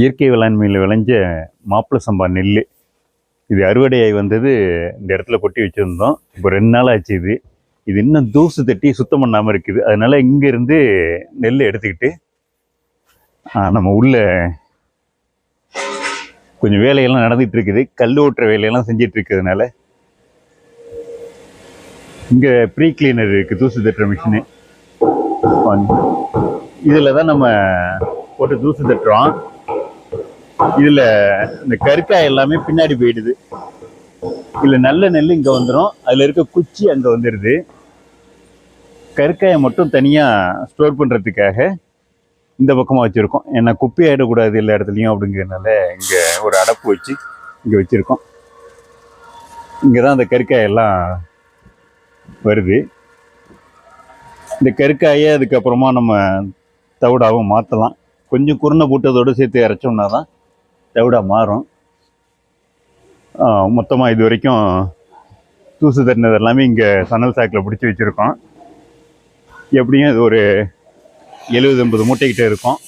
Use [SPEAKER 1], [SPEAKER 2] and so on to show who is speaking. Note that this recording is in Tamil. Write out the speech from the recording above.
[SPEAKER 1] இயற்கை வேளாண்மையில் விளைஞ்ச மாப்பிள சம்பா நெல் இது அறுவடையாகி வந்தது இந்த இடத்துல கொட்டி வச்சுருந்தோம். இப்போ ரெண்டு நாள் ஆச்சு இது. இது இன்னும் தூசு தட்டி சுத்தம் பண்ணாமல் இருக்குது. அதனால் இங்கேருந்து நெல் எடுத்துக்கிட்டு நம்ம உள்ள கொஞ்சம் வேலையெல்லாம் நடந்துகிட்டு இருக்குது. கல் ஓட்டுற வேலையெல்லாம் செஞ்சிட்டு இருக்கிறதுனால. இங்கே ப்ரீ கிளீனர் இருக்குது தூசு தட்டுற மிஷினு இதில் தான் நம்ம போட்டு தூசு தட்டுறோம். இதில் இந்த கருக்காய் எல்லாமே பின்னாடி போயிடுது. இதில் நல்ல நெல் இங்கே வந்துடும் அதில் இருக்க குச்சி அங்கே வந்துடுது கருக்காயை மட்டும் தனியாக ஸ்டோர் பண்ணுறதுக்காக இந்த பக்கமாக வச்சுருக்கோம். ஏன்னா குப்பி ஆகிடக்கூடாது எல்லா இடத்துலையும் அப்படிங்கிறதுனால இங்கே ஒரு அடப்பு வச்சு இங்கே வச்சுருக்கோம். இங்கே தான் அந்த கருக்காயெல்லாம் வருது. இந்த கருக்காயை அதுக்கப்புறமா நம்ம தவிடாகவும் மாற்றலாம் கொஞ்சம் குருணை போட்டதோடு சேர்த்து இறச்சோம்னா தான் தவிடாக மாறும். மொத்தமாக இது வரைக்கும் தூசு தட்டினது எல்லாமே இங்கே சனல் சாக்கில் பிடிச்சி வச்சுருக்கோம். எப்படியும் இது ஒரு எழுபது ஐம்பது மூட்டைக்கிட்டே இருக்கும்.